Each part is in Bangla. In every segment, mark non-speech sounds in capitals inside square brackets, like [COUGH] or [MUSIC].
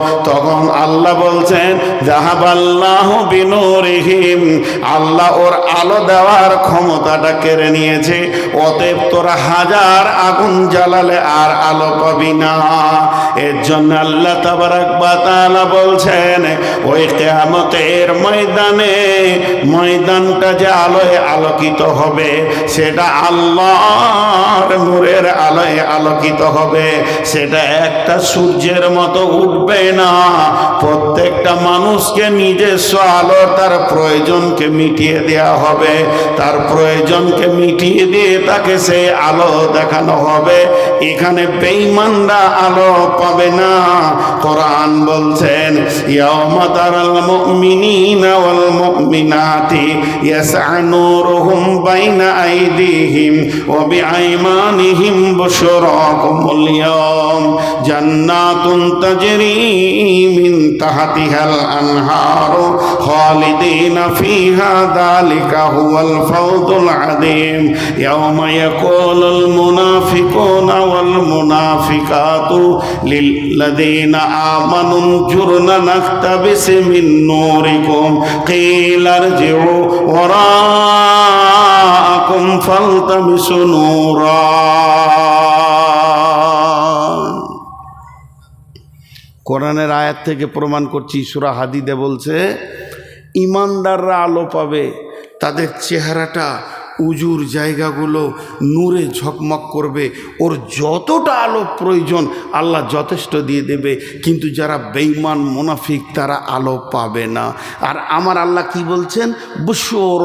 তখন আল্লাহ বলছেন জাহাবাল্লাহ বিনুরিহিম, আল্লাহ ওর আলো দেওয়ার ক্ষমতাটা কেড়ে নিয়েছে, অতএব তোরা হাজার আগুন জ্বালালে আর আলো পাবি না। এর জন্য আল্লাহ তাবারাক বলছেন, ওই কেয়ামতের ময়দানে, ময়দানটা যে আলোয় আলোকিত হবে, সেটা আল্লাহর নূরের আলোয় আলোকিত হবে, সেটা একটা সূর্যের মতো উঠবে না। após প্রত্যেকটা মানুষকে নিজস্ব আলো তার প্রয়োজনকে মিটিয়ে দেওয়া হবে। তার প্রয়োজনকে মিটিয়ে দিয়ে তাকে সেই আলো দেখানো হবে। এখানে বেঈমানরা আলো পাবে না। কোরআন বলছেন নূরুহুম বাইনা আইদিহিম ইয়াওম জান্নাতুন তাজরি মিন تحتها الأنهار خالدين فيها ذلك هو الفوز العظيم يوم يقول المنافقون والمنافقات للذين آمنوا انجرنا نقتبس من نوركم قيل ارجعوا وراءكم فالتمسوا نورا কোরআনের আয়াত থেকে প্রমাণ করছি সুরা হাদিদে বলছে ইমানদাররা আলো পাবে তাদের চেহারাটা উজুর জায়গাগুলো নূরে ঝকমক করবে। ওর যতটা আলো প্রয়োজন, আল্লাহ যথেষ্ট দিয়ে দেবে। কিন্তু যারা বেইমান মুনাফিক, তারা আলো পাবে না। আর আমার আল্লাহ কি বলছেন? বুসর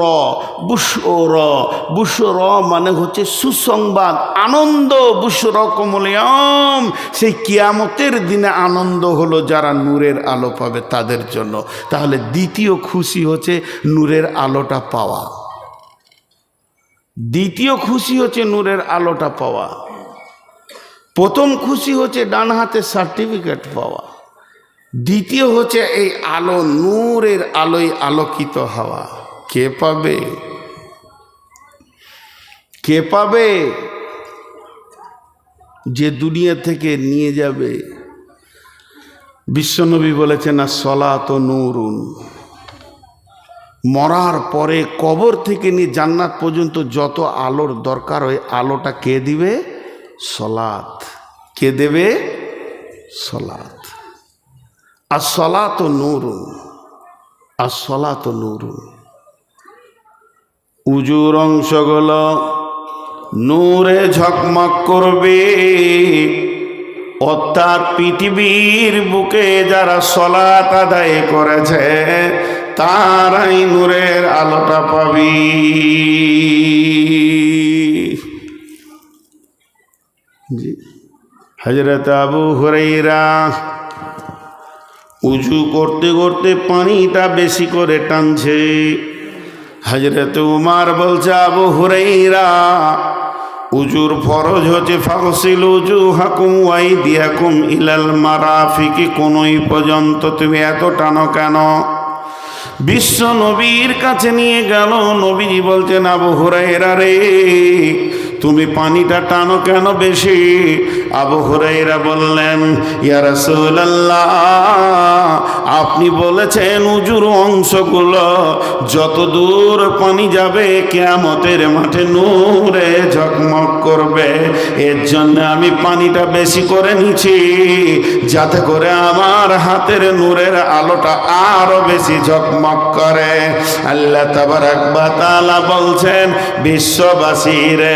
বুসর বুসর মানে হচ্ছে সুসংবাদ, আনন্দ, বুসর কমলিয়াম সেই কিয়ামতের দিনে আনন্দ হলো যারা নূরের আলো পাবে তাদের জন্য। তাহলে দ্বিতীয় খুশি হচ্ছে নূরের আলোটা পাওয়া। দ্বিতীয় খুশি হচ্ছে নূরের আলোটা পাওয়া। প্রথম খুশি হচ্ছে ডান হাতে সার্টিফিকেট পাওয়া। দ্বিতীয় হচ্ছে এই আলো নূরের আলোয় আলোকিত হওয়া। কে পাবে? কে পাবে? যে দুনিয়া থেকে নিয়ে যাবে। বিশ্বনবী বলেছেন না সলা তো নূরুন। মরার পরে কবর থেকে নিয়ে জান্নাত পর্যন্ত যত আলোর দরকার ওই আলোটা কে দিবে? সলাত কে দেবে? সলাত আর সলাত নূরুন। আর সলাত নূরুন। উজুর অংশগুলো নূরে ঝকমক করবে। অর্থাৎ পৃথিবীর বুকে যারা সলাত আদায় করেছে তারাই নূরের আলোটা পাবি। হজরত আবু হরাইরা উজু করতে করতে পানিটা বেশি করে টানছে। হজরত উমার বলছে, আবু হুরাইরা উজুর ফরজ হচ্ছে, ফাগসিল উজু হাকুম ওয়াই দিয়াকুম ইলাল মারাফিকি। কোনোই পর্যন্ত তুমি এত টানো কেন? বিশ্ব নবীর কাছে নিয়ে গেল। নবীজি বলছেন আবু হুরাইরা রে তুমি পানিটা টানো কেন বেশি? আবু হুরাইরা বললেন, ইয়া রাসূলুল্লাহ, আপনি বলেছেন উজুর অংশগুলো যত দূর পানি যাবে, কেয়ামতের মাঠে নূরে ঝকমক করবে। এর জন্য আমি পানিটা বেশি করে নিছি যাতে করে আমার হাতের নূরের আলোটা আরও বেশি ঝকমক করে। আল্লাহ তাআলা বলছেন বিশ্ববাসীরে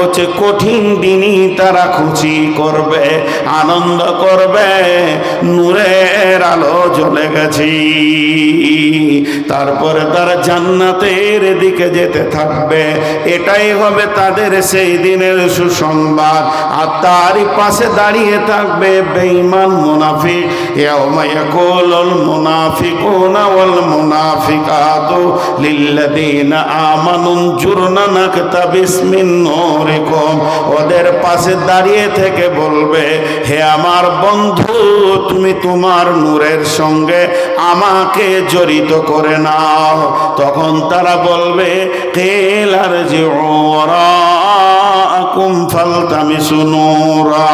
হচ্ছে কঠিন দিনই তারা খুশি করবে, আনন্দ করবে, নূরের আলো জ্বলে গেছি। তারপরে তারা জান্নাতের দিকে যেতে থাকবে। এটাই হবে তাদের সেই দিনের সুসংবাদ। আর তারই পাশে দাঁড়িয়ে থাকবে বেঈমান মুনাফিক। মুনাফিকুনা ওয়াল মুনাফিকাতু লিল্লাযীনা আমানু জুরনা নূরিকুম ওদের পাশে দাঁড়িয়ে থেকে বলবে, হে আমার বন্ধু, তুমি তোমার নূরের সঙ্গে আমাকে জড়িত করে নাও। তখন তারা বলবে কেলার যে ওরা আকুম ফালতামিসু নূরা।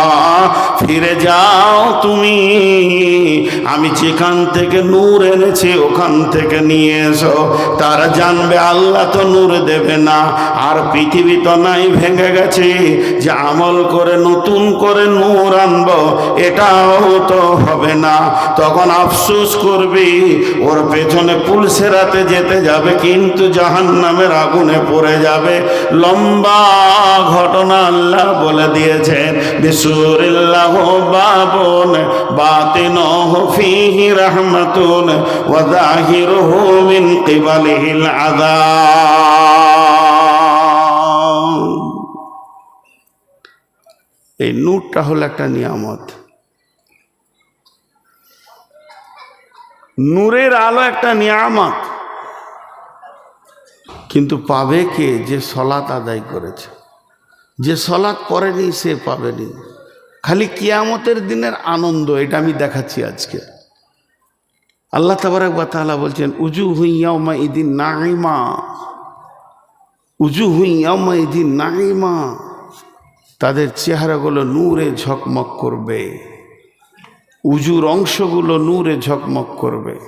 ফিরে যাও তুমি। আমি যেখান থেকে নূর এনেছি, ওখান থেকে নিয়ে এসো। তারা জানবে আল্লাহ তো নূর দেবে না। আর পৃথিবী তো নাই, ভেঙে গেছে। যে আমল করে, নতুন করে নূর আনব, এটাও তো হবে না। তখন আফসোস করবি, ওর পেছনে পুলসেরাতে যেতে যাবে, কিন্তু জাহান নামের আগুনে পড়ে যাবে। লম্বা ঘটনা আল্লাহ বলে দিয়েছেন, বিসুরিল্লাহ বাতিন ফিহি ওয়া যাহিরুহু মিন এই নূরটা হলো একটা নিয়ামত। নূরের আলো একটা নিয়ামত। কিন্তু পাবে কে যে সলাত আদায় করেছে? যে সলাৎ করেনি, সে পাবেনি। খালি কিয়ামতের দিনের আনন্দ, এটা আমি দেখাচ্ছি আজকে। আল্লাহ তাবারক বা তাআলা বলছেন উজু হুইয়াউমা ইদিন নাইমা উজু হুইয়াউমা ইদিন নাইমা তাদের চেহারাগুলো নূরে ঝকমক করবে। উজুর অংশগুলো নূরে ঝকমক করবে।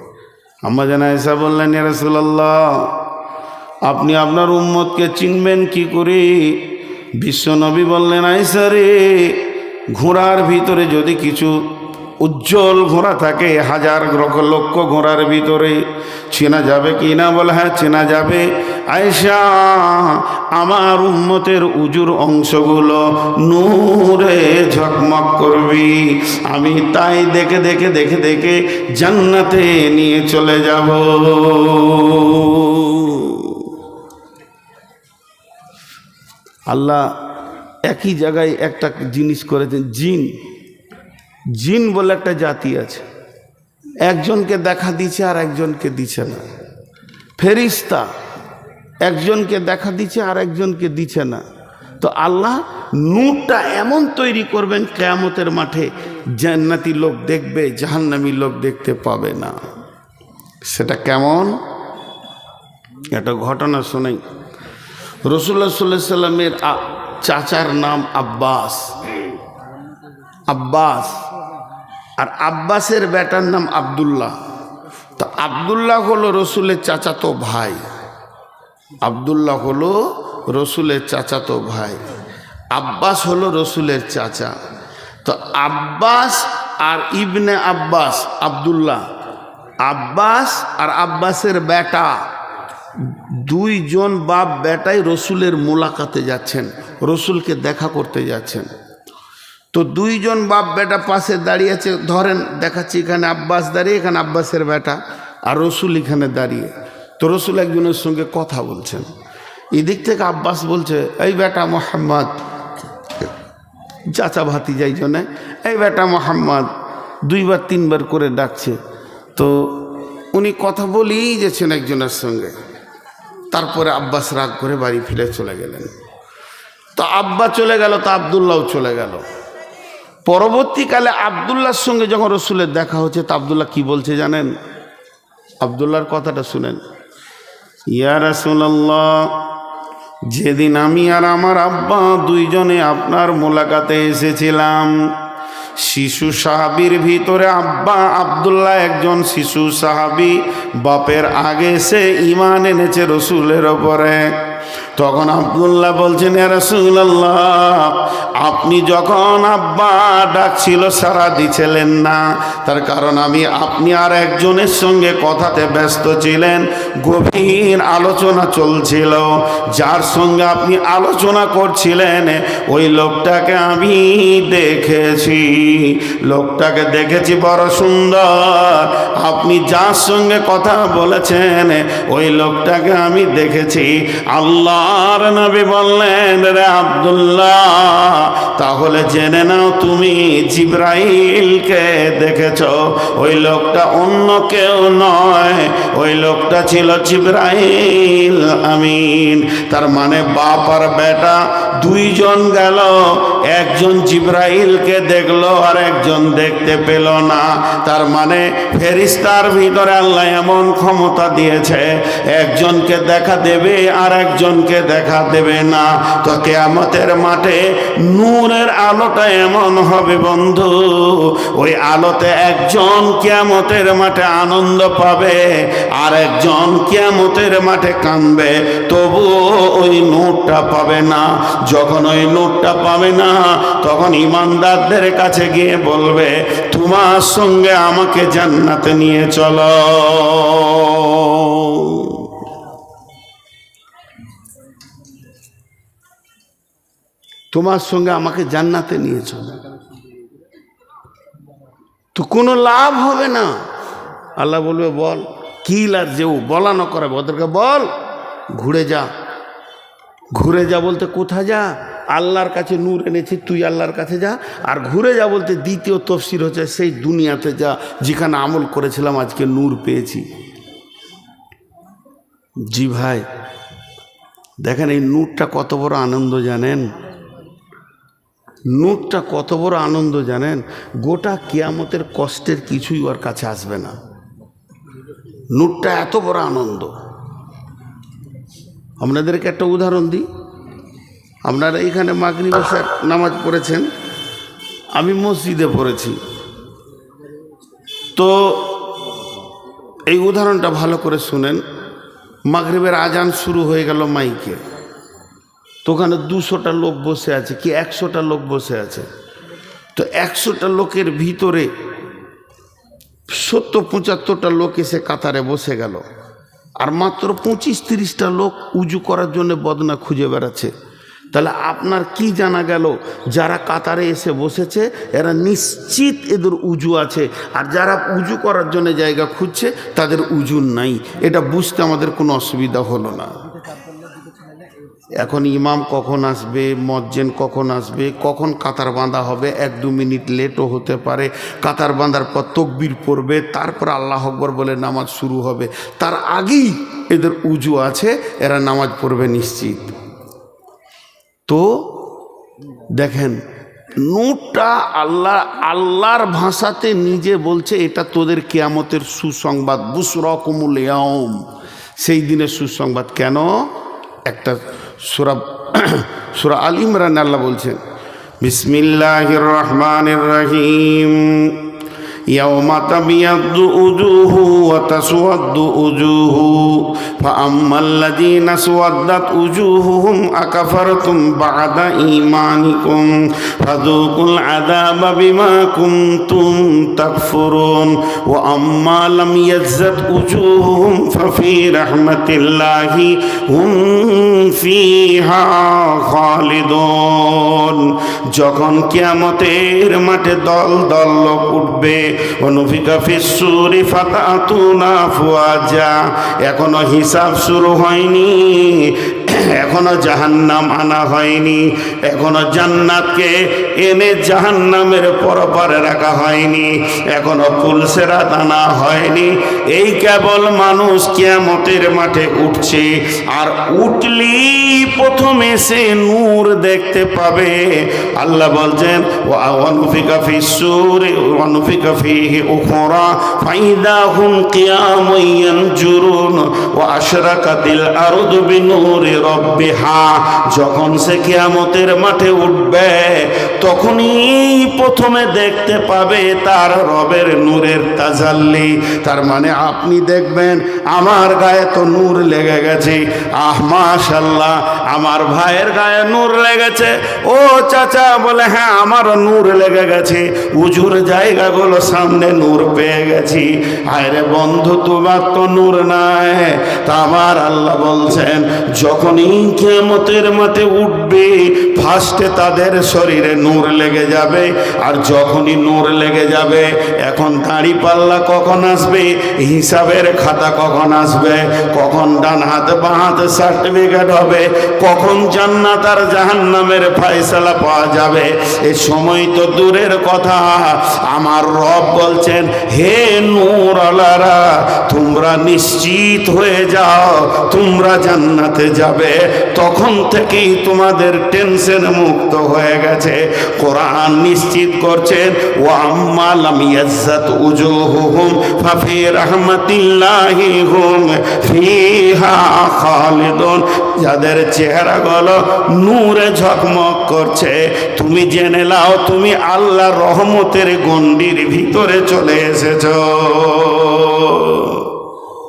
আম্মা জানা এসা বললেন রাসূলুল্লাহ, আপনি আপনার উম্মতকে চিনবেন কি করে? বিশ্বনবী বললেন আইসা রে ঘোড়ার ভিতরে যদি কিছু উজ্জ্বল ঘোড়া থাকে, হাজার লক্ষ ঘোড়ার ভিতরে, চেনা যাবে কি না? বলে হ্যাঁ চেনা যাবে। আয়সা আমার উন্মতের উজুর অংশগুলো নূরে ঝকমক করবি। আমি তাই দেখে দেখে দেখে দেখে জান্নাতে নিয়ে চলে যাব। আল্লাহ একই জায়গায় একটা জিনিস করেছেন, জিন। জিন বলে একটা জাতি আছে। একজনকে দেখা দিচ্ছে আর একজনকে দিচ্ছে না। ফেরিস্তা একজনকে দেখা দিচ্ছে আর একজনকে দিচ্ছে না। তো আল্লাহ নূরটা এমন তৈরি করবেন কেয়ামতের মাঠে জান্নাতি লোক দেখবে, জাহান্নামী লোক দেখতে পাবে না। সেটা কেমন? একটা ঘটনা শোনাই। রসুল্লাহ সাল্লাহ সাল্লামের চাচার নাম আব্বাস। আব্বাস। আর আব্বাসের বেটার নাম আব্দুল্লাহ। তো আব্দুল্লাহ হলো রসুলের চাচাতো ভাই। আব্দুল্লাহ হলো রসুলের চাচাতো ভাই। আব্বাস হলো রসুলের চাচা। তো আব্বাস আর ইবনে আব্বাস, আব্দুল্লাহ। আব্বাস আর আব্বাসের বেটা। দুইজন বাপ বেটাই রসুলের মোলাকাতে যাচ্ছেন, রসুলকে দেখা করতে যাচ্ছেন। তো দুইজন বাপ বেটা পাশে দাঁড়িয়ে আছে, ধরেন দেখাচ্ছি এখানে আব্বাস দাঁড়িয়ে, এখানে আব্বাসের বেটা, আর রসুল এখানে দাঁড়িয়ে। তো রসুল একজনের সঙ্গে কথা বলছেন। এদিক থেকে আব্বাস বলছে, এই বেটা মোহাম্মদ, চাচা ভাতি যাই জন্যে, এই বেটা মোহাম্মদ, দুইবার তিনবার করে ডাকছে। তো উনি কথা বলেই যেছেন একজনের সঙ্গে। তারপরে আব্বাস রাগ করে বাড়ি ফিরে চলে গেলেন। তো আব্বা চলে গেল, তো আবদুল্লাহ চলে গেল। পরবর্তীকালে আবদুল্লাহর সঙ্গে যখন রসুলের দেখা হচ্ছে, তা আবদুল্লাহ কি বলছে জানেন? আবদুল্লাহর কথাটা শুনেন। ইয়া রাসূলুল্লাহ, যেদিন আমি আর আমার আব্বা দুইজনে আপনার মোলাকাতে এসেছিলাম শিশু সাহাবির ভিতরে আব্বা আবদুল্লাহ একজন শিশু সাহাবি, বাপের আগে সে ইমান এনেছে রসুলের ওপরে তখন আবদুল্লাহ বলছেন, "ইয়া রাসূলুল্লাহ, আপনি যখন আব্বা ডাকছিল, সারা দিছিলেন না। তার কারণ আমি, আপনি আর একজনের সঙ্গে কথাতে ব্যস্ত ছিলেন, গভীর আলোচনা চলছিল। যার সঙ্গে আপনি আলোচনা করছিলেন, ওই লোকটাকে আমি দেখেছি। লোকটাকে দেখেছি বড় সুন্দর। আপনি যার সঙ্গে কথা বলেছেন, ওই লোকটাকে আমি দেখেছি। আল্লাহর নবী বললেন, রে আবদুল্লাহ, তাহলে জেনে নাও তুমি জিব্রাইলকে দেখেছ। ওই লোকটা অন্য কেউ নয়, ওই লোকটা ছিল জিব্রাইল আমিন। তার মানে বাপ আর বেটা দুইজন গেল, একজন জিব্রাইলকে দেখল আর একজন দেখতে পেল না। তার মানে ফেরিস্তার ভিতরে আল্লাহ এমন ক্ষমতা দিয়েছে, একজনকে দেখা দেবে আর একজনকে দেখা দেবে না। তো কেয়ামতের মাঠে নূরের আলোটা এমন হবে বন্ধু, ওই আলোতে একজন কেয়ামতের মাঠে আনন্দ পাবে আর একজন কেয়ামতের মাঠে কানবে তবুও ওই নূরটা পাবে না। যখন ওই নূরটা পাবে না, তখন ইমানদারদের কাছে গিয়ে বলবে, তোমার সঙ্গে আমাকে জান্নাতে নিয়ে চলো। তোমার সঙ্গে আমাকে জান্নাতে নিয়ে চলো। তো কোনো লাভ হবে না। আল্লাহ বলবে, বল, কি লাভ যেও বলা না করাবে ওদেরকে বল, ঘুরে যা। ঘুরে যা বলতে কোথা যা? আল্লাহর কাছে নূর এনেছি, তুই আল্লাহর কাছে যা। আর ঘুরে যা বলতে দ্বিতীয় তফসির হচ্ছে, সেই দুনিয়াতে যা, যেখানে আমল করেছিলাম, আজকে নূর পেয়েছি। জি ভাই, দেখেন এই নূরটা কত বড় আনন্দ জানেন? নূরটা কত বড় আনন্দ জানেন? গোটা কেয়ামতের কষ্টের কিছুই ওর কাছে আসবে না। নূরটা এত বড় আনন্দ। আপনাদেরকে একটা উদাহরণ দিই। আপনারা এইখানে মাগরি বসার নামাজ পড়েছেন, আমি মসজিদে পড়েছি। তো এই উদাহরণটা ভালো করে শুনেন। মাগরিবের আজান শুরু হয়ে গেল মাইকে। তো ওখানে দুশোটা লোক বসে আছে, কি একশোটা লোক বসে আছে? তো একশোটা লোকের ভিতরে সত্তর পঁচাত্তরটা লোক এসে কাতারে বসে গেল। আর মাত্র পঁচিশ তিরিশটা লোক উজু করার জন্য বদনা খুঁজে বেড়াচ্ছে। তাহলে আপনার কি জানা গেল? যারা কাতারে এসে বসেছে, এরা নিশ্চিত এদের উজু আছে। আর যারা উজু করার জন্য জায়গা খুঁজছে, তাদের উজু নাই। এটা বুঝতে আমাদের কোনো অসুবিধা হলো না। এখন ইমাম কখন আসবে মজ্জেন কখন আসবে, কখন কাতার বাঁধা হবে, এক দু মিনিট লেটও হতে পারে। কাতার বাঁধার পর তকবির পড়বে, তারপর আল্লাহ আকবর বলে নামাজ শুরু হবে। তার আগেই এদের উজু আছে, এরা নামাজ পড়বে নিশ্চিত। তো দেখেন, নোটটা আল্লাহ, আল্লাহর ভাষাতে নিজে বলছে, এটা তোদের কেয়ামতের সুসংবাদ, বুসরকমুল সেই দিনের সুসংবাদ কেন? একটা সুরা [COUGHS] সুরা আল ইমরান আল্লাহ বলছেন বিসমিল্লাহির রহমানির রহিম। يوم تبيض وجوه وتسود وجوه فأما الذين اسودت وجوههم أكفرتم بعد إيمانكم فذوقوا العذاب بما كنتم تكفرون وأما لم يزد وجوههم ففي رحمة الله هم فيها خالدون যখন কিয়ামতের মাঠে দল দল লোক উঠবে এখনও হিসাব শুরু হয়নি। এখনও জাহান্নাম আনা হয়নি, এখনও জান্নাতকে এনে জাহান্নামের পরপারে রাখা হয়নি, এখনও পুলসেরাত আনা হয়নি। এই কেবল মানুষ কিয়ামতের মাঠে উঠছে, আর উঠলি প্রথমে সে নূর দেখতে পাবে। আল্লাহ বলছেন ওয়ানুফিকা ফিসুর ওয়ানুফিকা ফিহি উখরা, ফাইদা হুম কিয়ামুন ইয়ানজুরুন, ওয়া আশরাকাতিল আরদু বিনূরি রব্বিহা, যখন সে কিয়ামতের মাঠে উঠবে, তখনই প্রথমে দেখতে পাবে তার রবের নূরের তাজাল্লি। তার মানে আপনি দেখবেন, আমার গায়ে তো নূর লেগে গেছে। আহ মাশাল্লাহ আমার ভাইয়ের গায়ে নূর লেগেছে। ও চাচা, বলে হ্যাঁ আমারও নূর লেগে গেছে। উজুর জায়গাগুলো সামনে নূর পেয়ে গেছি। আরে বন্ধু, তোমার তো নূর নাই। তা আমার আল্লাহ বলছেন, যখনই যখনই কেমতের মাঠে উঠবে ফার্স্টে তাদের শরীরে নূর লেগে যাবে, আর যখনই নূর লেগে যাবে, এখন দাড়ি পাল্লা কখন আসবে, হিসাবের খাতা কখন আসবে, কখন ডান হাত বাঁ হাত সার্টিফিকেট হবে, কখন জান্নাত আর জাহান্নামের ফয়সালা পাওয়া যাবে, এ সময় তো দূরের কথা। আমার রব বলছেন, হে নূর আলারা তোমরা নিশ্চিত হয়ে যাও, তোমরা জান্নাতে যাবে। তখন থেকেই তোমাদের টেনশন মুক্ত হয়ে গেছে। কোরআন নিশ্চিত করছেন ও আম্মালাম ইয়াজ্জাত উজুহুহুম, ফাফি রাহমাতিল্লাহি হুম ফিহা খালিদুন। যাদের চেহারাগুলো নূরে ঝকমক করছে, তুমি জেনে নাও, তুমি আল্লাহর রহমতের গণ্ডির ভিতরে চলে এসেছ।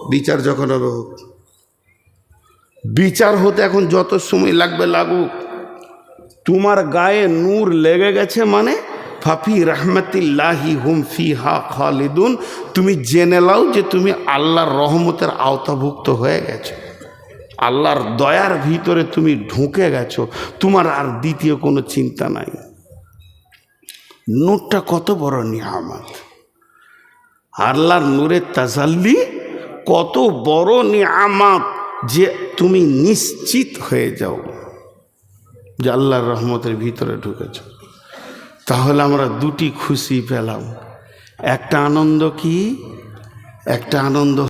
বিচার যখন হবে বিচার হতে এখন যত সময় লাগবে লাগুক। তোমার গায়ে নূর লেগে গেছে মানে ফাফি রহমতিল্লাহি হুম ফি হা খালিদুন, তুমি জেনে লাও যে তুমি আল্লাহর রহমতের আওতাভুক্ত হয়ে গেছো। আল্লাহর দয়ার ভিতরে তুমি ঢুকে গেছো, তোমার আর দ্বিতীয় কোনো চিন্তা নাই। নূরটা কত বড় নিয়ামত। আল্লাহর নূরের তাজাল্লি কত বড় নিয়ামত। যে তুমি নিশ্চিত হয়ে যাও যে আল্লাহর রহমতের ভিতরে ঢুকেছ। তাহলে আমরা দুটি খুশি পেলাম। একটা আনন্দ কি? একটা আনন্দ